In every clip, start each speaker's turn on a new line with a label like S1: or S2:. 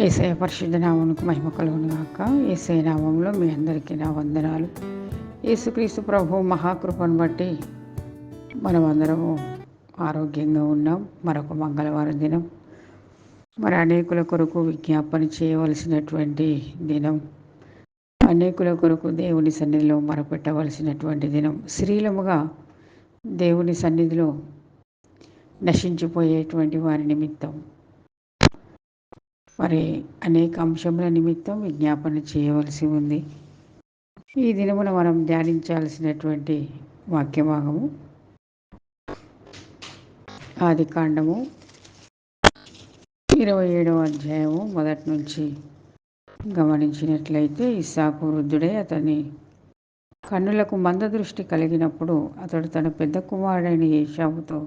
S1: ఏసఐ పరిశుద్ధ నామమునకు మహిమ కలుగును గాక. నామంలో మీ అందరికీ నా వందనాలు. యేసుక్రీస్తు ప్రభు మహాకృపను బట్టి మనం అందరము ఆరోగ్యంగా ఉన్నాం. మరొక మంగళవారం దినం. మరి అనేకుల కొరకు విజ్ఞాపన చేయవలసినటువంటి దినం. అనేకుల కొరకు దేవుని సన్నిధిలో మరపెట్టవలసినటువంటి దినం. శ్రీలముగా దేవుని సన్నిధిలో నశించిపోయేటువంటి వారి నిమిత్తం. మరి అనేక అంశముల నిమిత్తం విజ్ఞాపన చేయవలసి ఉంది. ఈ దినమున మనం ధ్యానించాల్సినటువంటి వాక్యభాగము ఆది కాండము ఇరవై ఏడవ అధ్యాయము మొదటి నుంచి గమనించినట్లయితే ఇస్సాకు వృద్ధుడే అతని కన్నులకు మంద దృష్టి కలిగినప్పుడు అతడు తన పెద్ద కుమారుడైన ఏషాబుతో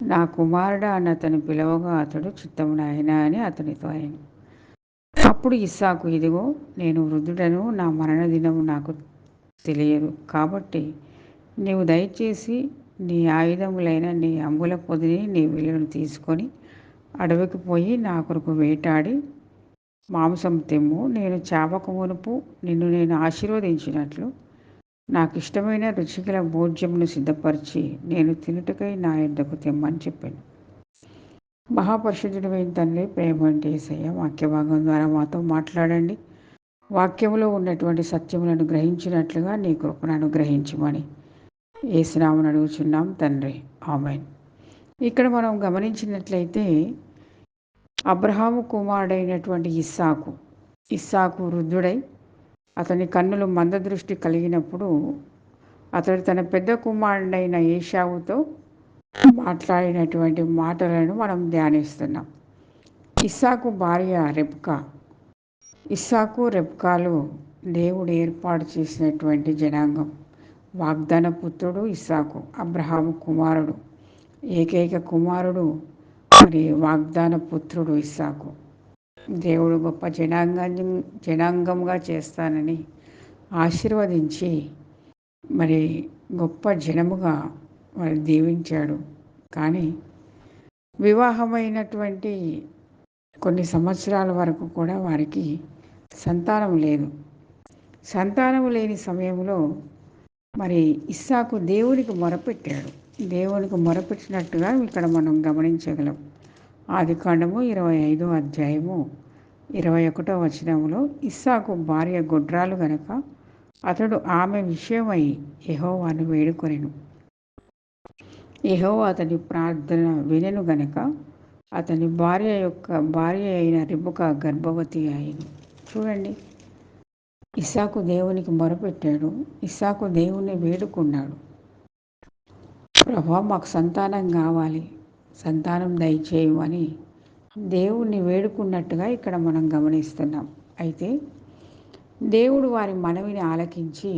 S1: నా కుమారుడా అని అతని పిలవగా అతడు చిత్తమునాయన అని అతనితో ఆయన అప్పుడు ఇస్సాకు ఇదిగో నేను వృద్ధుడను నా మరణ దినము నాకు తెలియదు. కాబట్టి నీవు దయచేసి నీ ఆయుధములైన నీ అంబుల పొదిని నీ విలువను తీసుకొని అడవికి పోయి నా కొరకు వేటాడి మాంసం తెమ్ము. నేను చేపకు మునుపు నిన్ను నేను ఆశీర్వదించినట్లు నాకు ఇష్టమైన రుచిగల భోజ్యమును సిద్ధపరిచి నేను తినుటకై నా యొద్దకు తెమ్మని చెప్పాను. మహాపరిశుద్ధుడైన తండ్రి ప్రేమంటే ఏసయ్య వాక్య భాగం ద్వారా మాతో మాట్లాడండి. వాక్యంలో ఉన్నటువంటి సత్యములను గ్రహించినట్లుగా నీ కృపను అనుగ్రహించమని ఏసునామని అడుగుచున్నాం తండ్రి. ఆమెన్. ఇక్కడ మనం గమనించినట్లయితే అబ్రహాము కుమారుడైనటువంటి ఇస్సాకు ఇస్సాకు వృద్ధుడై అతని కన్నులు మందదృష్టి కలిగినప్పుడు అతడు తన పెద్ద కుమారుడైన ఏషావుతో మాట్లాడినటువంటి మాటలను మనం ధ్యానిస్తున్నాం. ఇస్సాకు భార్య రెబ్కా. ఇస్సాకు రెబ్కాలు దేవుడు ఏర్పాటు చేసినటువంటి జనాంగం. వాగ్దాన పుత్రుడు ఇస్సాకు అబ్రహాము కుమారుడు. ఏకైక కుమారుడు మరి వాగ్దాన పుత్రుడు ఇస్సాకు. దేవుడు గొప్ప జనాంగాన్ని జనాంగంగా చేస్తానని ఆశీర్వదించి మరి గొప్ప జనముగా మరి దీవించాడు. కానీ వివాహమైనటువంటి కొన్ని సంవత్సరాల వరకు కూడా వారికి సంతానం లేదు. సంతానం లేని సమయంలో మరి ఇస్సాకు దేవునికి మొరపెట్టాడు. దేవునికి మొరపెట్టినట్టుగా ఇక్కడ మనం గమనించగలం. ఆదికాండము ఇరవై ఐదో అధ్యాయము ఇరవై ఒకటో వచనంలో ఇస్సాకు భార్య గొడ్రాలు గనక అతడు ఆమె విషయమై యహోవాను వేడుకొనెను. యహో అతని ప్రార్థన వినెను గనక అతని భార్య యొక్క భార్య అయిన రిబుక గర్భవతి అయింది చూడండి. ఇస్సాకు దేవునికి మొరపెట్టాడు. ఇస్సాకు దేవుని వేడుకున్నాడు. ప్రభా మాకు సంతానం కావాలి. సంతానం దయచేయమని దేవుణ్ణి వేడుకున్నట్టుగా ఇక్కడ మనం గమనిస్తున్నాం. అయితే దేవుడు వారి మనవిని ఆలకించి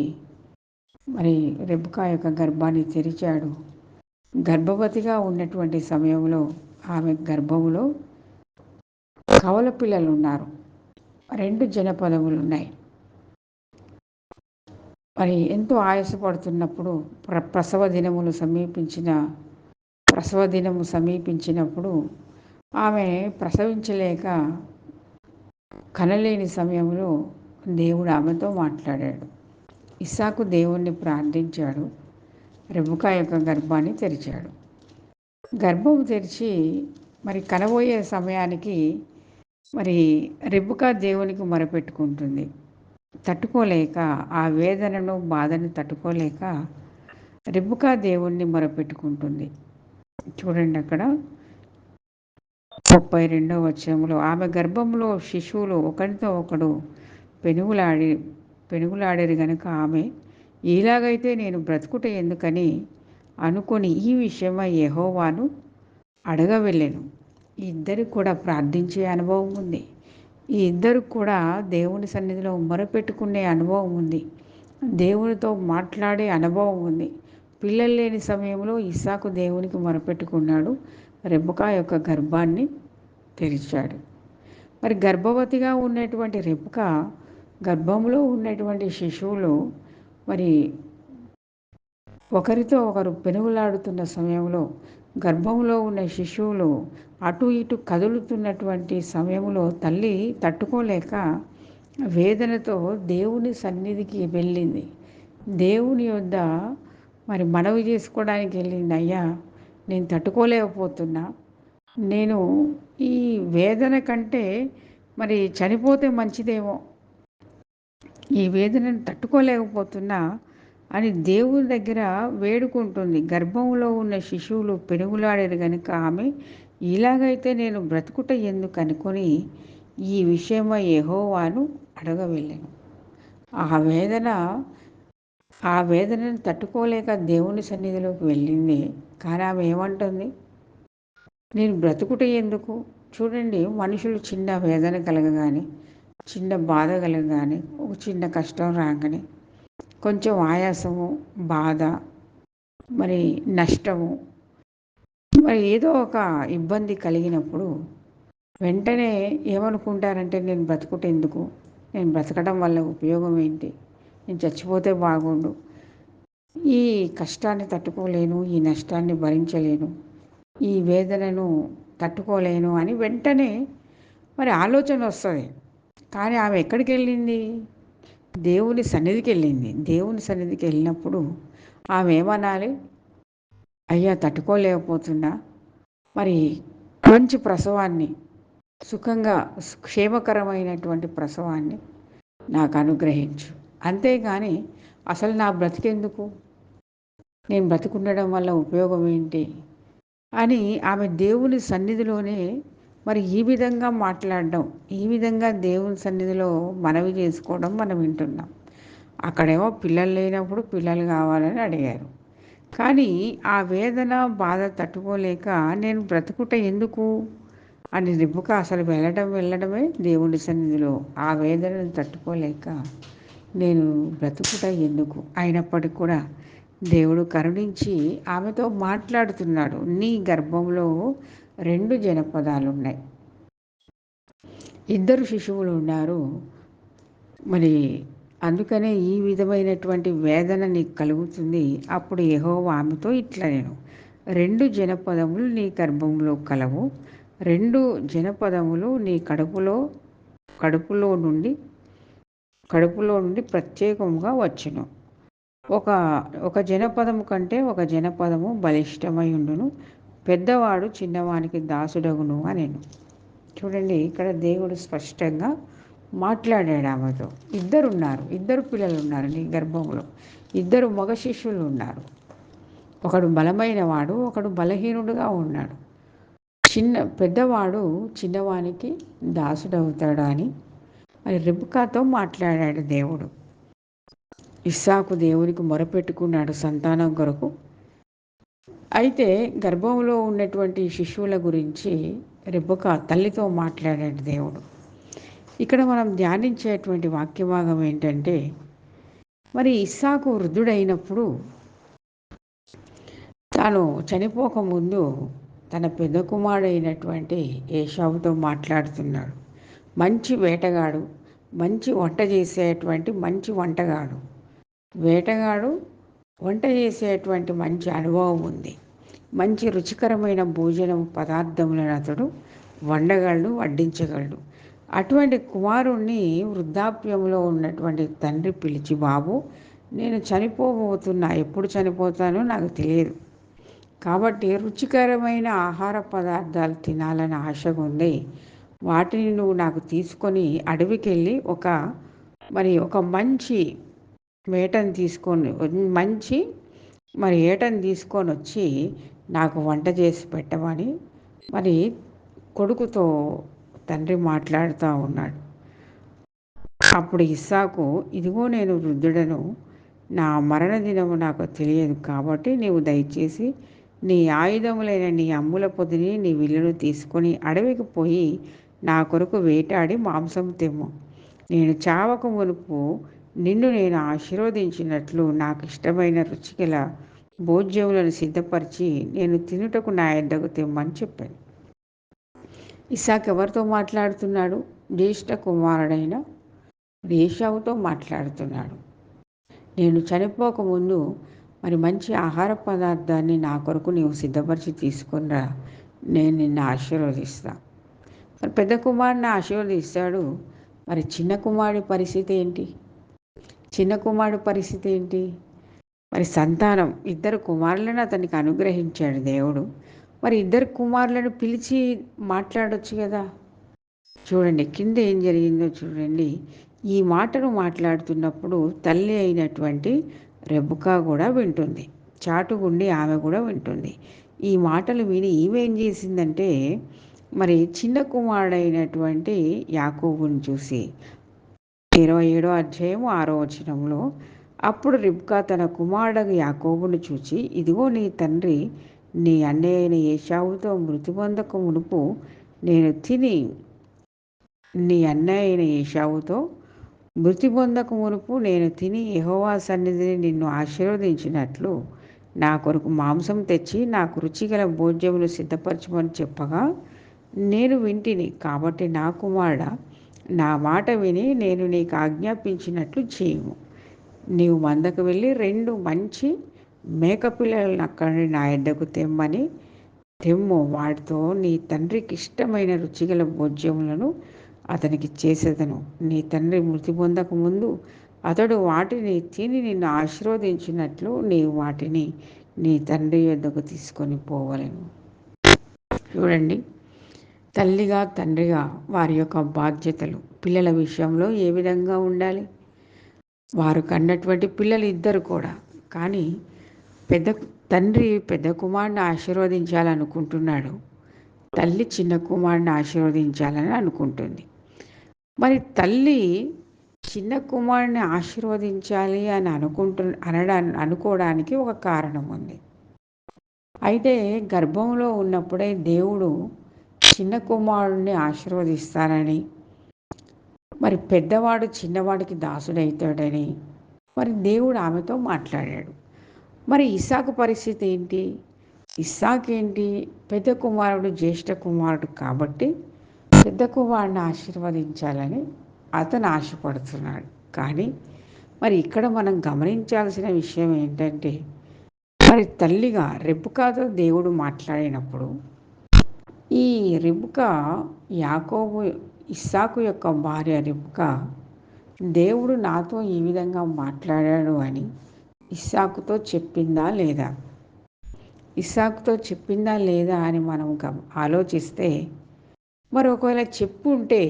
S1: మరి రెబ్బకా యొక్క గర్భాన్ని తెరిచాడు. గర్భవతిగా ఉన్నటువంటి సమయంలో ఆమె గర్భములో కవల పిల్లలు ఉన్నారు రెండు జనపదములు ఉన్నాయి మరి ఎంతో ఆయాసపడుతున్నప్పుడు ప్ర ప్రసవ దినములు సమీపించిన ప్రసవ దినము సమీపించినప్పుడు ఆమె ప్రసవించలేక కనలేని సమయంలో దేవుడు ఆమెతో మాట్లాడాడు. ఇస్సాకు దేవుణ్ణి ప్రార్థించాడు. రెబ్బుకా యొక్క గర్భాన్ని తెరిచాడు. గర్భం తెరిచి మరి కనబోయే సమయానికి మరి రెబ్బుకా దేవునికి మొరపెట్టుకుంటుంది. తట్టుకోలేక ఆ వేదనను బాధను తట్టుకోలేక రిబ్బుకా దేవుణ్ణి మొరపెట్టుకుంటుంది. చూడండి అక్కడ. ముప్పై రెండవ వచనంలో ఆమె గర్భంలో శిశువులు ఒకరితో ఒకడు పెనుగులాడి పెనుగులాడేది గనుక ఆమె ఇలాగైతే నేను బ్రతుకుట ఎందుకని అనుకొని ఈ విషయమై యహోవాను అడగ వెళ్ళాను ఇద్దరికి కూడా ప్రార్థించే అనుభవం ఉంది. ఈ ఇద్దరు కూడా దేవుని సన్నిధిలో మొరపెట్టుకునే అనుభవం ఉంది. దేవునితో మాట్లాడే అనుభవం ఉంది. పిల్లలు లేని సమయంలో ఇస్సాకు దేవునికి మొరపెట్టుకున్నాడు. రెబ్బకా యొక్క గర్భాన్ని తెరిచాడు. మరి గర్భవతిగా ఉన్నటువంటి రెబ్బక గర్భంలో ఉన్నటువంటి శిశువులు మరి ఒకరితో ఒకరు పెనుగులాడుతున్న సమయంలో గర్భంలో ఉన్న శిశువులు అటు ఇటు కదులుతున్నటువంటి సమయంలో తల్లి తట్టుకోలేక వేదనతో దేవుని సన్నిధికి వెళ్ళింది. దేవుని యొద్ద మరి మనవి చేసుకోవడానికి వెళ్ళింది అయ్యా నేను తట్టుకోలేకపోతున్నా. నేను ఈ వేదన కంటే మరి చనిపోతే మంచిదేమో. ఈ వేదనను తట్టుకోలేకపోతున్నా అని దేవుని దగ్గర వేడుకుంటుంది. గర్భంలో ఉన్న శిశువులు పెనుగులాడేది కనుక ఆమె ఇలాగైతే నేను బ్రతుకుట ఎందుకు అనుకొని ఈ విషయమై యహోవాను అడగ వెళ్ళాను ఆ వేదన ఆ వేదనను తట్టుకోలేక దేవుని సన్నిధిలోకి వెళ్ళింది. కానీ ఆమె ఏమంటుంది? నేను బ్రతుకుట ఎందుకు? చూడండి మనుషులు చిన్న వేదన కలగగానే చిన్న బాధ కలగగానే ఒక చిన్న కష్టం రాగానే కొంచెం ఆయాసము బాధ మరి నష్టము మరి ఏదో ఒక ఇబ్బంది కలిగినప్పుడు వెంటనే ఏమనుకుంటారంటే నేను బ్రతుకుట ఎందుకు? నేను బ్రతకడం వల్ల ఉపయోగం ఏంటి? నేను చచ్చిపోతే బాగుండు. ఈ కష్టాన్ని తట్టుకోలేను ఈ నష్టాన్ని భరించలేను ఈ వేదనను తట్టుకోలేను అని వెంటనే మరి ఆలోచన వస్తుంది. కానీ ఆమె ఎక్కడికి వెళ్ళింది? దేవుని సన్నిధికి వెళ్ళింది. దేవుని సన్నిధికి వెళ్ళినప్పుడు ఆమె ఏమనాలి? అయ్యా తట్టుకోలేకపోతున్నా. మరి మంచి ప్రసవాన్ని సుఖంగా క్షేమకరమైనటువంటి ప్రసవాన్ని నాకు అనుగ్రహించు. అంతేగాని అసలు నా బ్రతికెందుకు? నేను బ్రతికుండడం వల్ల ఉపయోగం ఏంటి? అని ఆమె దేవుని సన్నిధిలోనే మరి ఈ విధంగా మాట్లాడడం ఈ విధంగా దేవుని సన్నిధిలో మనవి చేసుకోవడం మనం వింటున్నాం. అక్కడేమో పిల్లలు లేనప్పుడు పిల్లలు కావాలని అడిగారు. కానీ ఆ వేదన బాధ తట్టుకోలేక నేను బ్రతుకుట ఎందుకు? అని రిబ్బుక అసలు వెళ్ళడం వెళ్ళడమే దేవుని సన్నిధిలో ఆ వేదనను తట్టుకోలేక నేను బ్రతుకుట ఎందుకు? అయినప్పటికీ కూడా దేవుడు కరుణించి ఆమెతో మాట్లాడుతున్నాడు. నీ గర్భంలో రెండు జనపదాలు ఉన్నాయి ఇద్దరు శిశువులు ఉన్నారు. మరి అందుకనే ఈ విధమైనటువంటి వేదన నీకు కలుగుతుంది. అప్పుడు ఏహో ఆమెతో ఇట్లా నేను రెండు జనపదములు నీ గర్భంలో కలవు. రెండు జనపదములు నీ కడుపులో కడుపులో నుండి కడుపులో నుండి ప్రత్యేకంగా వచ్చును. ఒక ఒక జనపదము కంటే ఒక జనపదము బలిష్టమై ఉండును. పెద్దవాడు చిన్నవానికి దాసుడగును అనేను. చూడండి ఇక్కడ దేవుడు స్పష్టంగా మాట్లాడాడు ఆమెతో. ఇద్దరు ఉన్నారు ఇద్దరు పిల్లలు ఉన్నారు నీ గర్భంలో ఇద్దరు మగ శిష్యులు ఉన్నారు. ఒకడు బలమైన వాడు ఒకడు బలహీనుడుగా ఉన్నాడు. చిన్న పెద్దవాడు చిన్నవానికి దాసుడవుతాడు అని మరి రిబ్కాతో మాట్లాడాడు దేవుడు. ఇస్సాకు దేవునికి మొరపెట్టుకున్నాడు సంతానం కొరకు. అయితే గర్భంలో ఉన్నటువంటి శిశువుల గురించి రిబ్బక తల్లితో మాట్లాడాడు దేవుడు. ఇక్కడ మనం ధ్యానించేటువంటి వాక్యభాగం ఏంటంటే మరి ఇస్సాకు వృద్ధుడైనప్పుడు తాను చనిపోకముందు తన పెద్ద కుమారుడైనటువంటి ఏషావుతో మాట్లాడుతున్నాడు. మంచి వేటగాడు మంచి వంట చేసేటువంటి మంచి వంటగాడు. వేటగాడు వంట చేసేటువంటి మంచి అనుభవం ఉంది. మంచి రుచికరమైన భోజనం పదార్థములను అతడు వండగలడు వడ్డించగలడు. అటువంటి కుమారుణ్ణి వృద్ధాప్యంలో ఉన్నటువంటి తండ్రి పిలిచి బాబు నేను చనిపోబోతున్నా ఎప్పుడు చనిపోతానో నాకు తెలియదు. కాబట్టి రుచికరమైన ఆహార పదార్థాలు తినాలని ఆశగా ఉంది వాటిని నువ్వు నాకు తీసుకొని అడవికి వెళ్ళి ఒక మరి ఒక మంచి వేటను తీసుకొని మంచి మరి ఏటను తీసుకొని వచ్చి నాకు వంట చేసి పెట్టమని మరి కొడుకుతో తండ్రి మాట్లాడుతూ ఉన్నాడు. అప్పుడు ఇస్సాకు ఇదిగో నేను వృద్ధుడను నా మరణ దినము నాకు తెలియదు కాబట్టి నీవు దయచేసి నీ ఆయుధములైన నీ అమ్ముల పొదిని నీ విల్లును తీసుకొని అడవికి పోయి నా కొరకు వేటాడి మాంసం తెమ్ము. నేను చావక మునుపు నిన్ను నేను ఆశీర్వదించినట్లు నాకు ఇష్టమైన రుచిగల భోజ్యములను సిద్ధపరిచి నేను తినుటకు నా ఎద్దకు తెమ్మని చెప్పాను. ఇసాక్ ఎవరితో మాట్లాడుతున్నాడు? జ్యేష్ఠ కుమారుడైన రేషావుతో మాట్లాడుతున్నాడు. నేను చనిపోకముందు మరి మంచి ఆహార పదార్థాన్ని నా కొరకు నీవు సిద్ధపరిచి తీసుకునిరా నేను నిన్ను ఆశీర్వదిస్తా. మరి పెద్ద కుమారుని ఆశీర్వదిస్తాడు. మరి చిన్న కుమారుడి పరిస్థితి ఏంటి? చిన్న కుమారుడి పరిస్థితి ఏంటి? మరి సంతానం. ఇద్దరు కుమారులను అతనికి అనుగ్రహించాడు దేవుడు. మరి ఇద్దరు కుమారులను పిలిచి మాట్లాడొచ్చు కదా? చూడండి కింద ఏం జరిగిందో చూడండి. ఈ మాటను మాట్లాడుతున్నప్పుడు తల్లి అయినటువంటి రెబ్బుకా కూడా వింటుంది. చాటుగుండి ఆమె కూడా వింటుంది. ఈ మాటలు విని ఈమె ఏం చేసిందంటే మరి చిన్న కుమారుడైనటువంటి యాకోబుని చూసి ఇరవై ఏడో అధ్యాయం ఆరో వచనంలో అప్పుడు రిబ్కా తన కుమారుడు యాకోబును చూచి ఇదిగో నీ తండ్రి నీ అన్నయ్య అయిన ఏషావుతో మృతి పొందక మునుపు నేను తిని నీ అన్నయ్య అయిన ఏషావుతో మృతి పొందక మునుపు నేను తిని యహోవా సన్నిధిని నిన్ను ఆశీర్వదించినట్లు నా కొరకు మాంసం తెచ్చి నాకు రుచిగల భోజ్యములు సిద్ధపరచమని చెప్పగా నేను వింటిని కాబట్టి నా కుమారుడ నా మాట విని నేను నీకు ఆజ్ఞాపించినట్లు చేయము. నీవు మందకు వెళ్ళి రెండు మంచి మేకపిల్లలను అక్కడి నా ఎద్దకు తెమ్మని తెమ్ము. వాటితో నీ తండ్రికి ఇష్టమైన రుచిగల భోజ్యములను అతనికి చేసేదను. నీ తండ్రి మృతి పొందక ముందు అతడు వాటిని తిని నిన్ను ఆశీర్వదించినట్లు నీవు వాటిని నీ తండ్రి యొద్దకు తీసుకొని పోవలేను. చూడండి. తల్లిగా తండ్రిగా వారి యొక్క బాధ్యతలు పిల్లల విషయంలో ఏ విధంగా ఉండాలి? వారు కన్నటువంటి పిల్లలు ఇద్దరు కూడా. కానీ పెద్ద తండ్రి పెద్ద కుమారుని ఆశీర్వదించాలనుకుంటున్నాడు. తల్లి చిన్న కుమారుని ఆశీర్వదించాలని అనుకుంటుంది. మరి తల్లి చిన్న కుమారుని ఆశీర్వదించాలి అని అనుకుంటు అనడా అనుకోవడానికి ఒక కారణం ఉంది. అయితే గర్భంలో ఉన్నప్పుడే దేవుడు చిన్న కుమారుడిని ఆశీర్వదిస్తానని మరి పెద్దవాడు చిన్నవాడికి దాసుడవుతాడని మరి దేవుడు ఆమెతో మాట్లాడాడు. మరి ఇసాకు పరిస్థితి ఏంటి? ఇస్సాక్ ఏంటి పెద్ద కుమారుడు జ్యేష్ఠ కుమారుడు కాబట్టి పెద్ద కుమారుడిని ఆశీర్వదించాలని అతను ఆశపడుతున్నాడు. కానీ మరి ఇక్కడ మనం గమనించాల్సిన విషయం ఏంటంటే మరి తల్లిగా రెబ్బుకాతో దేవుడు మాట్లాడినప్పుడు ఈ రిబ్కా యాకోబు ఇస్సాకు యొక్క భార్య రిబ్కా దేవుడు నాతో ఈ విధంగా మాట్లాడాడు అని ఇస్సాకుతో చెప్పిందా లేదా? ఇస్సాకుతో చెప్పిందా లేదా అని మనం ఆలోచిస్తే మరి ఒకవేళ చెప్పుంటే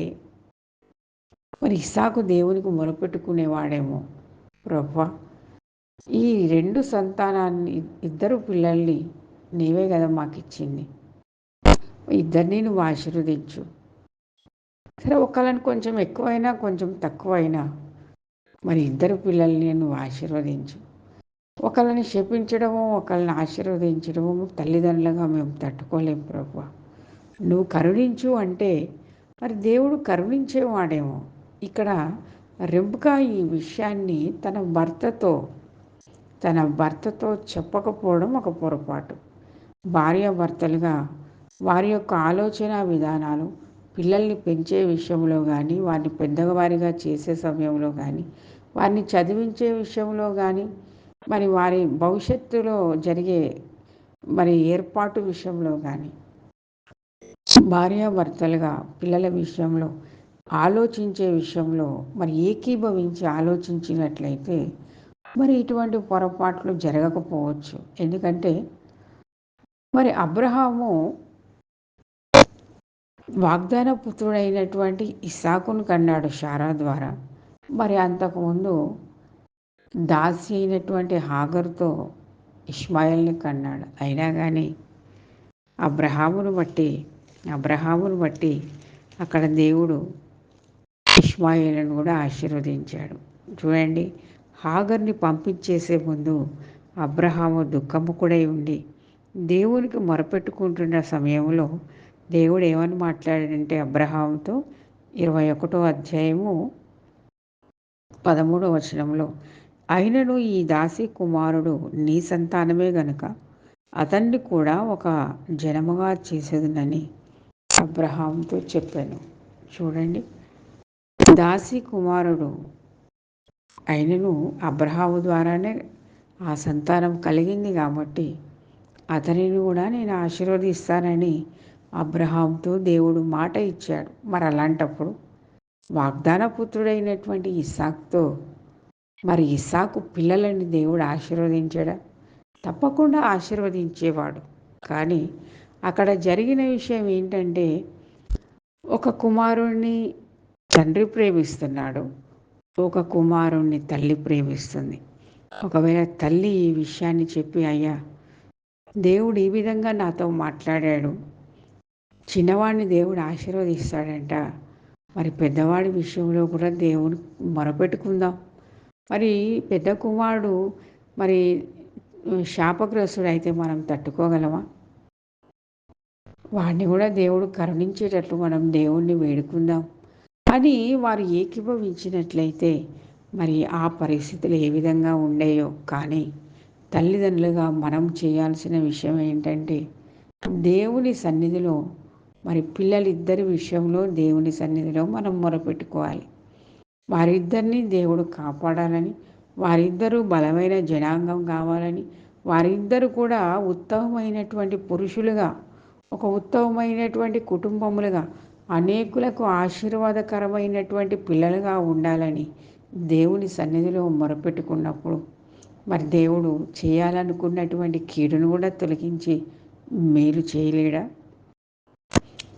S1: మరి ఇస్సాకు దేవునికి మొరపెట్టుకునేవాడేమో. ప్రభా ఈ రెండు సంతానాన్ని ఇద్దరు పిల్లల్ని నీవే కదా మాకు ఇచ్చింది ఇద్దరిని నువ్వు ఆశీర్వదించు. సరే ఒకళ్ళని కొంచెం ఎక్కువైనా కొంచెం తక్కువైనా మరి ఇద్దరు పిల్లల్ని నువ్వు ఆశీర్వదించు. ఒకళ్ళని శపించడము ఒకళ్ళని ఆశీర్వదించడము తల్లిదండ్రులుగా మేము తట్టుకోలేము ప్రభు నువ్వు కరుణించు అంటే మరి దేవుడు కరుణించేవాడేమో. ఇక్కడ రెబ్బుగా ఈ విషయాన్ని తన భర్తతో తన భర్తతో చెప్పకపోవడం ఒక పొరపాటు. భార్యాభర్తలుగా వారి యొక్క ఆలోచన విధానాలు పిల్లల్ని పెంచే విషయంలో కానీ వారిని పెద్దవారిగా చేసే సమయంలో కానీ వారిని చదివించే విషయంలో కానీ మరి వారి భవిష్యత్తులో జరిగే మరి ఏర్పాటు విషయంలో కానీ భార్యాభర్తలుగా పిల్లల విషయంలో ఆలోచించే విషయంలో మరి ఏకీభవించి ఆలోచించినట్లయితే మరి ఇటువంటి పొరపాట్లు జరగకపోవచ్చు. ఎందుకంటే మరి అబ్రహాము వాగ్దాన పుత్రుడైనటువంటి ఇసాకును కన్నాడు షారా ద్వారా. మరి అంతకుముందు దాసి అయినటువంటి హాగర్తో ఇస్మాయిల్ని కన్నాడు. అయినా కానీ అబ్రహామును బట్టి అబ్రహామును బట్టి అక్కడ దేవుడు ఇస్మాయిలను కూడా ఆశీర్వదించాడు. చూడండి హాగర్ని పంపించేసే ముందు అబ్రహాము దుఃఖముకుడై ఉండి దేవునికి మొరపెట్టుకుంటున్న సమయంలో దేవుడు ఏమని మాట్లాడాడంటే అబ్రహాంతో ఇరవై ఒకటో అధ్యాయము పదమూడో వచనంలో అయినను ఈ దాసి కుమారుడు నీ సంతానమే గనుక అతన్ని కూడా ఒక జనముగా చేసేదనని అబ్రహాంతో చెప్పాను. చూడండి దాసి కుమారుడు అయినను అబ్రహాము ద్వారానే ఆ సంతానం కలిగింది కాబట్టి అతనిని కూడా నేను ఆశీర్వదిస్తానని అబ్రహాంతో దేవుడు మాట ఇచ్చాడు. మరి అలాంటప్పుడు వాగ్దాన పుత్రుడైనటువంటి ఇసాక్తో మరి ఇసాకు పిల్లలని దేవుడు ఆశీర్వదించాడా? తప్పకుండా ఆశీర్వదించేవాడు. కానీ అక్కడ జరిగిన విషయం ఏంటంటే ఒక కుమారుణ్ణి తండ్రి ప్రేమిస్తున్నాడు. ఒక కుమారుణ్ణి తల్లి ప్రేమిస్తుంది. ఒకవేళ తల్లి ఈ విషయాన్ని చెప్పి అయ్యా దేవుడు ఈ విధంగా నాతో మాట్లాడాడు. చిన్నవాడిని దేవుడు ఆశీర్వదిస్తాడంట. మరి పెద్దవాడి విషయంలో కూడా దేవుని మొరపెట్టుకుందాం. మరి పెద్ద కుమారుడు మరి శాపగ్రస్తుడు అయితే మనం తట్టుకోగలమా? వాడిని కూడా దేవుడు కరుణించేటట్లు మనం దేవుణ్ణి వేడుకుందాం. అని వారు ఏకీభవించినట్లయితే మరి ఆ పరిస్థితులు ఏ విధంగా ఉండేయో కానీ తల్లిదండ్రులుగా మనం చేయాల్సిన విషయం ఏంటంటే దేవుని సన్నిధిలో మరి పిల్లలిద్దరి విషయంలో దేవుని సన్నిధిలో మనం మొరపెట్టుకోవాలి. వారిద్దరిని దేవుడు కాపాడాలని వారిద్దరూ బలమైన జనాంగం కావాలని వారిద్దరు కూడా ఉత్తమమైనటువంటి పురుషులుగా ఒక ఉత్తమమైనటువంటి కుటుంబములుగా అనేకులకు ఆశీర్వాదకరమైనటువంటి పిల్లలుగా ఉండాలని దేవుని సన్నిధిలో మొరపెట్టుకున్నప్పుడు మరి దేవుడు చేయాలనుకున్నటువంటి కీడును కూడా తొలగించి మేలు చేయలేడా?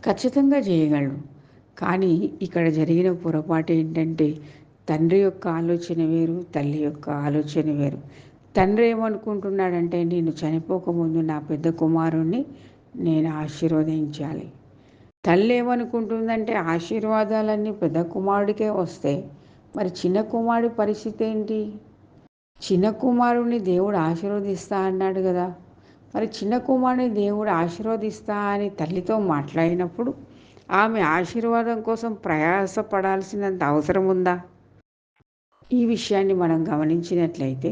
S1: ఖచ్చితంగా చేయగలడు కానీ ఇక్కడ జరిగిన పొరపాటు ఏంటంటే తండ్రి యొక్క ఆలోచన వేరు తల్లి యొక్క ఆలోచన వేరు. తండ్రి ఏమనుకుంటున్నాడంటే నేను చనిపోకముందు నా పెద్ద కుమారుణ్ణి నేను ఆశీర్వదించాలి. తల్లి ఏమనుకుంటుందంటే ఆశీర్వాదాలన్నీ పెద్ద కుమారుడికే వస్తే మరి చిన్న కుమారుడి పరిస్థితి ఏంటి? చిన్న కుమారుడిని దేవుడు ఆశీర్వదిస్తా అన్నాడు కదా. మరి చిన్న కుమారుని దేవుడు ఆశీర్వదిస్తా అని తల్లితో మాట్లాడినప్పుడు ఆమె ఆశీర్వాదం కోసం ప్రయాసపడాల్సినంత అవసరం ఉందా? ఈ విషయాన్ని మనం గమనించినట్లయితే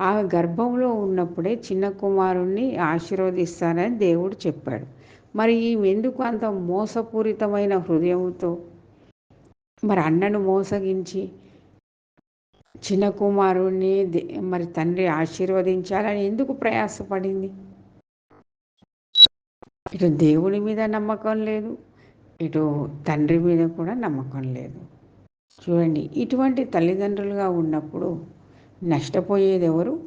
S1: ఆమె గర్భంలో ఉన్నప్పుడే చిన్న కుమారుణ్ణి ఆశీర్వదిస్తానని దేవుడు చెప్పాడు. మరి ఈమె ఎందుకు అంత మోసపూరితమైన హృదయంతో? మరి అన్నను మోసగించి చిన్న కుమారుణ్ణి మరి తండ్రి ఆశీర్వదించాలని ఎందుకు ప్రయాసపడింది? ఇటు దేవుడి మీద నమ్మకం లేదు ఇటు తండ్రి మీద కూడా నమ్మకం లేదు. చూడండి ఇటువంటి తల్లిదండ్రులుగా ఉన్నప్పుడు నష్టపోయేది ఎవరు?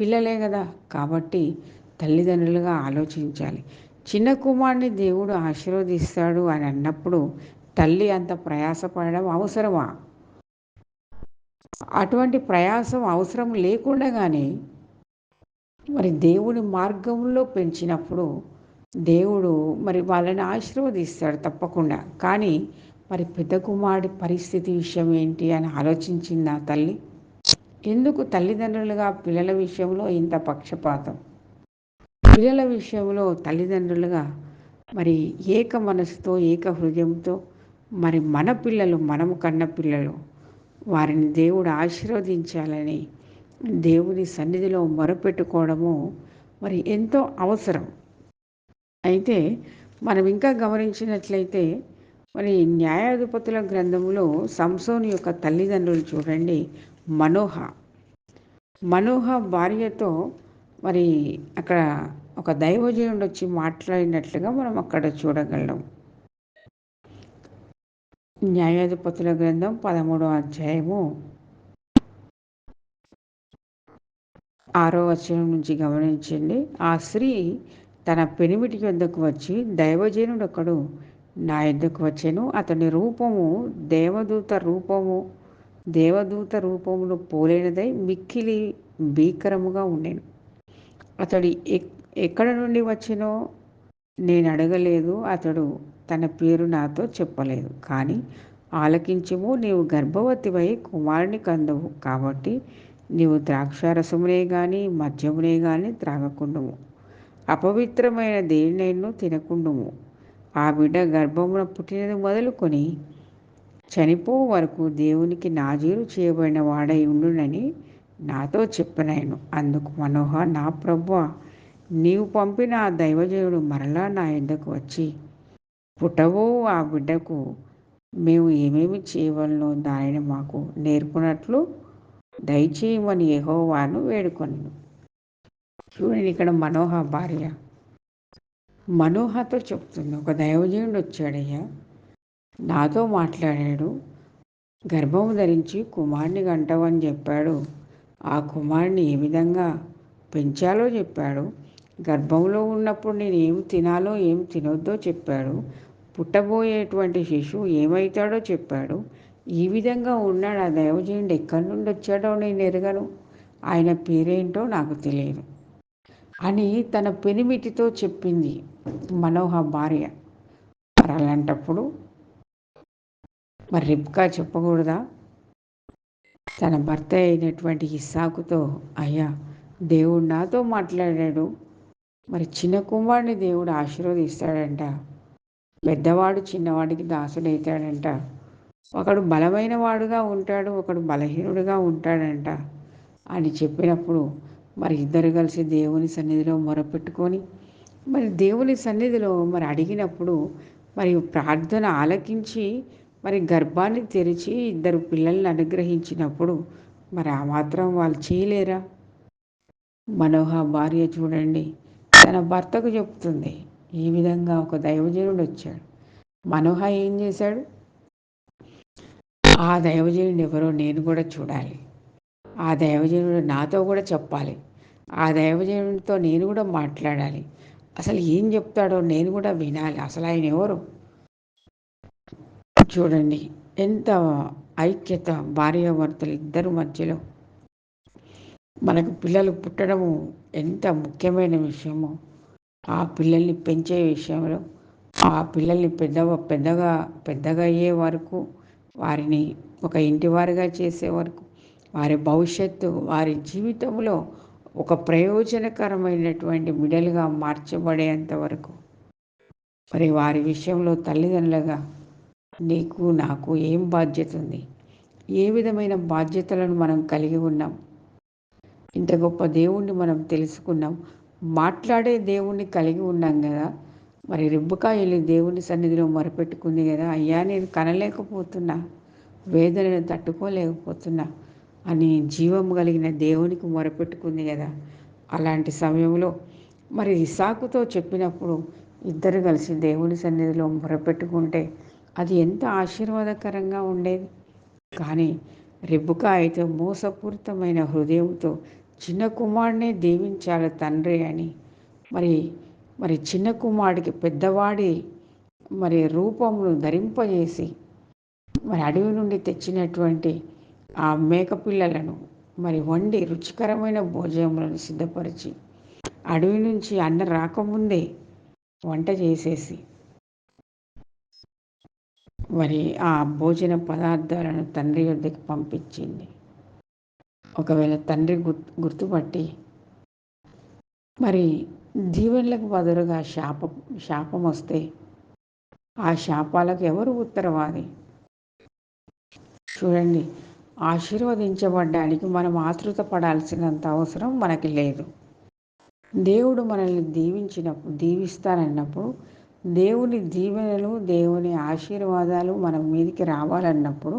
S1: పిల్లలే కదా. కాబట్టి తల్లిదండ్రులుగా ఆలోచించాలి. చిన్న కుమారుని దేవుడు ఆశీర్వదిస్తాడు అని అన్నప్పుడు తల్లి అంత ప్రయాసపడడం అవసరమా? అటువంటి ప్రయాసం అవసరం లేకుండానే మరి దేవుని మార్గంలో పెంచినప్పుడు దేవుడు మరి వాళ్ళని ఆశీర్వదిస్తాడు తప్పకుండా. కానీ మరి పెద్ద కుమారుడి పరిస్థితి విషయం ఏంటి అని ఆలోచించింది ఆ తల్లి. ఎందుకు తల్లిదండ్రులుగా పిల్లల విషయంలో ఇంత పక్షపాతం? పిల్లల విషయంలో తల్లిదండ్రులుగా మరి ఏక మనసుతో ఏక హృదయంతో మరి మన పిల్లలు మనము కన్న పిల్లలు వారిని దేవుడు ఆశీర్వదించాలని దేవుని సన్నిధిలో మొరపెట్టుకోవడము మరి ఎంతో అవసరం. అయితే మనం ఇంకా గమనించినట్లయితే మరి న్యాయాధిపతుల గ్రంథంలో సంసోన్ యొక్క తల్లిదండ్రులు చూడండి మనోహ. మనోహ భార్యతో మరి అక్కడ ఒక దైవజనుడు వచ్చి మాట్లాడినట్లుగా మనం అక్కడ చూడగలం. న్యాయాధిపతుల గ్రంథం పదమూడో అధ్యాయము ఆరో వచనం నుంచి గమనించండి. ఆ స్త్రీ తన పెనిమిటి యొద్దకు వచ్చి దైవజనుడొకడు నా యొద్దకు వచ్చాను. అతని రూపము దేవదూత రూపము దేవదూత రూపమును పోలేనిదై మిక్కిలి భీకరముగా ఉండేను. అతడు ఎక్కడ నుండి వచ్చినో నేను అడగలేదు అతడు తన పేరు నాతో చెప్పలేదు. కానీ ఆలకించము. నీవు గర్భవతివై కుమారుని కందవు. కాబట్టి నీవు ద్రాక్షారసమునే కానీ మద్యమునే కానీ త్రాగకుండము. అపవిత్రమైన దేనినైనా తినకుండము. ఆ బిడ్డ గర్భమున పుట్టినది మొదలుకొని చనిపో వరకు దేవునికి నాజీరు చేయబడిన వాడై ఉండునని నాతో చెప్పినాయను అందుకు మనోహ నా ప్రభు నీవు పంపిన ఆ దైవజనుడు మరలా నా ఇద్దకు వచ్చి పుట్టవో ఆ బిడ్డకు మేము ఏమేమి చేయవలనో దానిని మాకు నేర్పునట్లు దయచేయమని యహోవాను వేడుకొను చూడండి ఇక్కడ మనోహ భార్య. మనోహతో చెప్తుంది ఒక దైవజనుడు వచ్చాడయ్యా. నాతో మాట్లాడాడు. గర్భం ధరించి కుమారుని గంటవని చెప్పాడు. ఆ కుమారుని ఏ విధంగా పెంచాలో చెప్పాడు. గర్భంలో ఉన్నప్పుడు నేను ఏం తినాలో ఏం తినొద్దో చెప్పాడు. పుట్టబోయేటువంటి శిశువు ఏమవుతాడో చెప్పాడు. ఈ విధంగా ఉన్నాడు ఆ దైవజనుడు. ఎక్కడి నుండి వచ్చాడో నేను ఎరగను. ఆయన పేరేంటో నాకు తెలియదు. అని తన పెనిమిటితో చెప్పింది మనోహ భార్య. మరి అలాంటప్పుడు మరి రిబ్కా చెప్పకూడదా? తన భర్త అయినటువంటి ఇస్సాకుతో అయ్యా దేవుడు నాతో మాట్లాడాడు. మరి చిన్న కుమారుని దేవుడు ఆశీర్వదిస్తాడంట. పెద్దవాడు చిన్నవాడికి దాసుడైతాడంట. ఒకడు బలమైన వాడుగా ఉంటాడు ఒకడు బలహీనుడుగా ఉంటాడంట అని చెప్పినప్పుడు మరి ఇద్దరు కలిసి దేవుని సన్నిధిలో మొరపెట్టుకొని మరి దేవుని సన్నిధిలో మరి అడిగినప్పుడు మరి ప్రార్థన ఆలకించి మరి గర్భాన్ని తెరిచి ఇద్దరు పిల్లల్ని అనుగ్రహించినప్పుడు మరి ఆ మాత్రం వాళ్ళు చేయలేరా? మనోహ భార్య చూడండి తన భర్తకు చెప్తుంది ఈ విధంగా ఒక దైవజనుడు వచ్చాడు. మనోహ ఏం చేశాడు? ఆ దైవజనుడు ఎవరో నేను కూడా చూడాలి. ఆ దైవజనుడు నాతో కూడా చెప్పాలి. ఆ దైవజనుడితో నేను కూడా మాట్లాడాలి. అసలు ఏం చెప్తాడో నేను కూడా వినాలి. అసలు ఆయన ఎవరు? చూడండి ఎంత ఐక్యత భార్యాభర్తలు ఇద్దరు మధ్యలో. మనకు పిల్లలు పుట్టడము ఎంత ముఖ్యమైన విషయమో ఆ పిల్లల్ని పెంచే విషయంలో ఆ పిల్లల్ని పెద్ద పెద్దగా పెద్దగా అయ్యే వరకు వారిని ఒక ఇంటివారుగా చేసే వరకు వారి భవిష్యత్తు వారి జీవితంలో ఒక ప్రయోజనకరమైనటువంటి బిడలుగా మార్చబడేంత వరకు. మరి వారి విషయంలో తల్లిదండ్రులుగా నీకు నాకు ఏం బాధ్యత ఉంది? ఏ విధమైన బాధ్యతలను మనం కలిగి ఉన్నాం? ఇంత గొప్ప దేవుణ్ణి మనం తెలుసుకున్నాం. మాట్లాడే దేవుణ్ణి కలిగి ఉన్నాం కదా. మరి రిబ్బకాయలు దేవుని సన్నిధిలో మొరపెట్టుకుంది కదా. అయ్యా నేను కనలేకపోతున్నా. వేదనను తట్టుకోలేకపోతున్నా. అని జీవం కలిగిన దేవునికి మొరపెట్టుకుంది కదా. అలాంటి సమయంలో మరి ఇసాకుతో చెప్పినప్పుడు ఇద్దరు కలిసి దేవుని సన్నిధిలో మొరపెట్టుకుంటే అది ఎంత ఆశీర్వాదకరంగా ఉండేది. కానీ రెబ్బుక అయితే మోసపూరితమైన హృదయంతో చిన్న కుమారునే దీవించాలి తండ్రి అని. మరి మరి చిన్న కుమారుడికి పెద్దవాడి మరి రూపమును ధరింపజేసి మరి అడవి నుండి తెచ్చినటువంటి ఆ మేకపిల్లలను మరి వండి రుచికరమైన భోజనములను సిద్ధపరిచి అడవి నుంచి అన్న రాకముందే వంట చేసేసి మరి ఆ భోజన పదార్థాలను తండ్రి వద్దకు పంపించింది. ఒకవేళ తండ్రి గుర్తు గుర్తుపట్టి మరి దీవెనలకు బదులుగా శాపం శాపం వస్తే ఆ శాపాలకు ఎవరు ఉత్తరవాది? చూడండి ఆశీర్వదించబడ్డానికి మనం ఆతృత పడాల్సినంత అవసరం మనకి లేదు. దేవుడు మనల్ని దీవించినప్పుడు దీవిస్తానన్నప్పుడు దేవుని దీవెనలు దేవుని ఆశీర్వాదాలు మన మీదకి రావాలన్నప్పుడు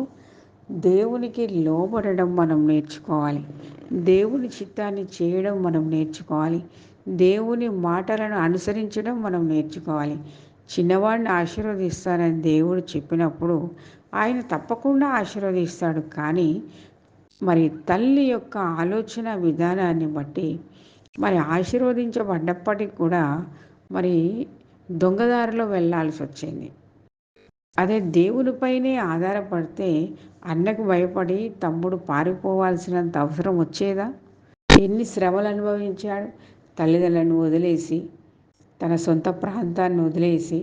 S1: దేవునికి లోబడడం మనం నేర్చుకోవాలి. దేవుని చిత్తాన్ని చేయడం మనం నేర్చుకోవాలి. దేవుని మాటలను అనుసరించడం మనం నేర్చుకోవాలి. చిన్నవాడిని ఆశీర్వదిస్తానని దేవుడు చెప్పినప్పుడు ఆయన తప్పకుండా ఆశీర్వదిస్తాడు. కానీ మరి తల్లి యొక్క ఆలోచన విధానాన్ని బట్టి మరి ఆశీర్వదించబడ్డప్పటికి కూడా మరి దొంగదారిలో వెళ్ళాల్సి వచ్చింది. అదే దేవునిపైనే ఆధారపడితే అన్నకు భయపడి తమ్ముడు పారిపోవాల్సినంత అవసరం వచ్చేదా? ఎన్ని శ్రమలు అనుభవించాడు? తల్లిదండ్రులను వదిలేసి తన సొంత ప్రాంతాన్ని వదిలేసి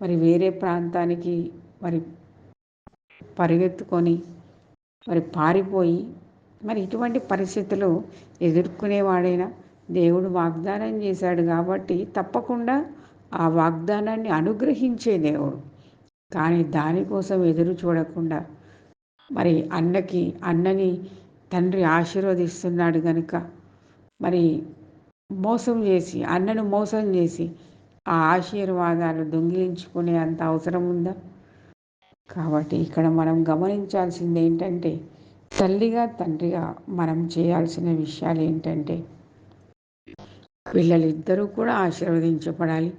S1: మరి వేరే ప్రాంతానికి మరి పరిగెత్తుకొని మరి పారిపోయి మరి ఇటువంటి పరిస్థితులు ఎదుర్కొనేవాడైనా దేవుడు వాగ్దానం చేశాడు కాబట్టి తప్పకుండా ఆ వాగ్దానాన్ని అనుగ్రహించే దేవుడు. కానీ దానికోసం ఎదురు చూడకుండా మరి అన్నకి అన్నని తండ్రి ఆశీర్వదిస్తున్నాడు కనుక మరి మోసం చేసి అన్నను మోసం చేసి ఆ ఆశీర్వాదాలు దొంగిలించుకునే అంత అవసరం ఉందా? కాబట్టి ఇక్కడ మనం గమనించాల్సింది ఏంటంటే తల్లిగా తండ్రిగా మనం చేయాల్సిన విషయాలు ఏంటంటే పిల్లలిద్దరూ కూడా ఆశీర్వదించబడాలి.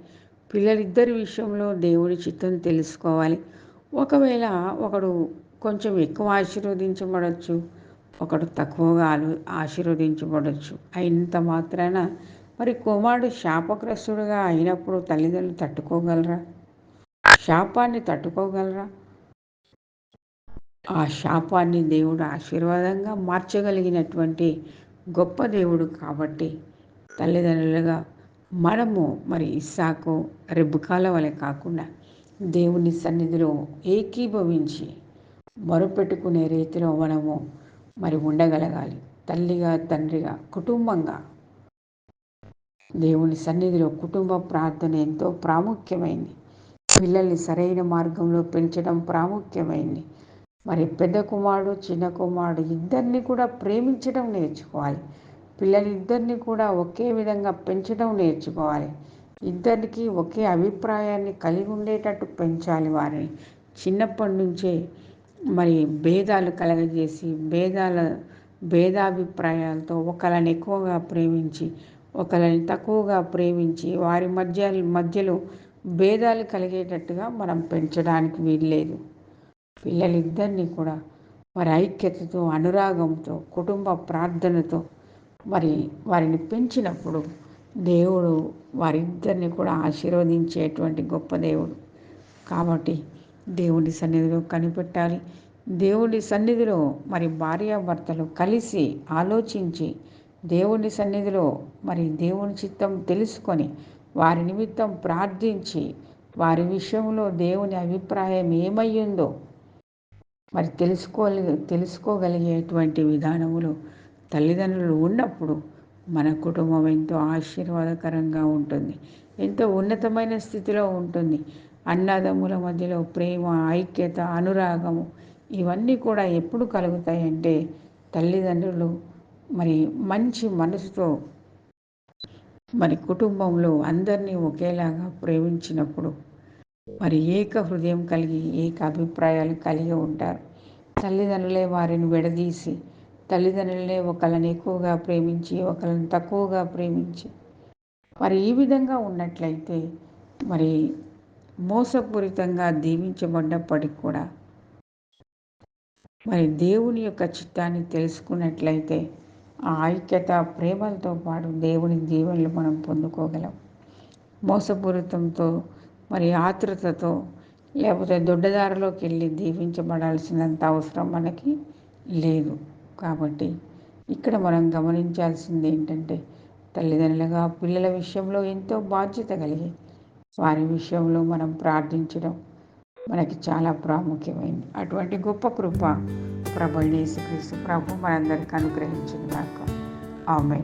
S1: పిల్లలిద్దరి విషయంలో దేవుడి చిత్తం తెలుసుకోవాలి. ఒకవేళ ఒకడు కొంచెం ఎక్కువ ఆశీర్వదించబడచ్చు ఒకడు తక్కువగా ఆశీర్వదించబడవచ్చు ఆశీర్వదించబడచ్చు. అయినంత మాత్రాన మరి కుమారుడు శాపగ్రస్తుడుగా అయినప్పుడు తల్లిదండ్రులు తట్టుకోగలరా? శాపాన్ని తట్టుకోగలరా? ఆ శాపాన్ని దేవుడు ఆశీర్వాదంగా మార్చగలిగినటువంటి గొప్ప దేవుడు కాబట్టి తల్లిదండ్రులుగా మనము మరి ఇస్సాకు రెబ్బుకాల వలె కాకుండా దేవుని సన్నిధిలో ఏకీభవించి మరుపెట్టుకునే రీతిలో మనము మరి ఉండగలగాలి. తల్లిగా తండ్రిగా కుటుంబంగా. దేవుని సన్నిధిలో కుటుంబ ప్రార్థన ఎంతో ప్రాముఖ్యమైంది. పిల్లల్ని సరైన మార్గంలో పెంచడం ప్రాముఖ్యమైంది. మరి పెద్ద కుమారుడు చిన్న కుమారుడు ఇద్దరిని కూడా ప్రేమించడం నేర్చుకోవాలి. పిల్లలిద్దరిని కూడా ఒకే విధంగా పెంచడం నేర్చుకోవాలి. ఇద్దరికి ఒకే అభిప్రాయాన్ని కలిగి ఉండేటట్టు పెంచాలి వారిని. చిన్నప్పటి నుంచే మరి భేదాలు కలగజేసి భేదాల భేదాభిప్రాయాలతో ఒకళ్ళని ఎక్కువగా ప్రేమించి ఒకళ్ళని తక్కువగా ప్రేమించి వారి మధ్య మధ్యలో భేదాలు కలిగేటట్టుగా మనం పెంచడానికి వీల్లేదు. పిల్లలిద్దరినీ కూడా వారి ఐక్యతతో అనురాగంతో కుటుంబ ప్రార్థనతో మరి వారిని పెంచినప్పుడు దేవుడు వారిద్దరిని కూడా ఆశీర్వదించేటువంటి గొప్ప దేవుడు. కాబట్టి దేవుడి సన్నిధిలో కనిపెట్టాలి. దేవుడి సన్నిధిలో మరి భార్యాభర్తలు కలిసి ఆలోచించి దేవుని సన్నిధిలో మరి దేవుని చిత్తం తెలుసుకొని వారి నిమిత్తం ప్రార్థించి వారి విషయంలో దేవుని అభిప్రాయం ఏమయ్యిందో మరి తెలుసుకోగలిగే తెలుసుకోగలిగేటువంటి విధానములు తల్లిదండ్రులు ఉన్నప్పుడు మన కుటుంబం ఎంతో ఆశీర్వాదకరంగా ఉంటుంది. ఎంతో ఉన్నతమైన స్థితిలో ఉంటుంది. అన్నదమ్ముల మధ్యలో ప్రేమ ఐక్యత అనురాగము ఇవన్నీ కూడా ఎప్పుడు కలుగుతాయంటే తల్లిదండ్రులు మరి మంచి మనసుతో మరి కుటుంబంలో అందరినీ ఒకేలాగా ప్రేమించినప్పుడు మరి ఏక హృదయం కలిగి ఏక అభిప్రాయాలు కలిగి ఉంటారు. తల్లిదండ్రులే వారిని విడదీసి తల్లిదండ్రులనే ఒకళ్ళని ఎక్కువగా ప్రేమించి ఒకళ్ళని తక్కువగా ప్రేమించి. మరి ఈ విధంగా ఉన్నట్లయితే మరి మోసపూరితంగా దీవించబడ్డప్పటికి కూడా మరి దేవుని యొక్క చిత్తాన్ని తెలుసుకున్నట్లయితే ఆ ఐక్యత ప్రేమలతో పాటు దేవుని దీవెనలు మనం పొందుకోగలం. మోసపూరితంతో మరి ఆతృతతో లేకపోతే దొడ్డదారిలోకి వెళ్ళి దీవించబడాల్సినంత అవసరం మనకి లేదు. కాబట్టి ఇక్కడ మనం గమనించాల్సింది ఏంటంటే తల్లిదండ్రులుగా పిల్లల విషయంలో ఎంతో బాధ్యత కలిగి వారి విషయంలో మనం ప్రార్థించడం మనకి చాలా ప్రాముఖ్యమైంది. అటువంటి గొప్ప కృప ప్రభు యేసుక్రీస్తు ప్రభు మనందరికీ అనుగ్రహించిన దాకా ఆమె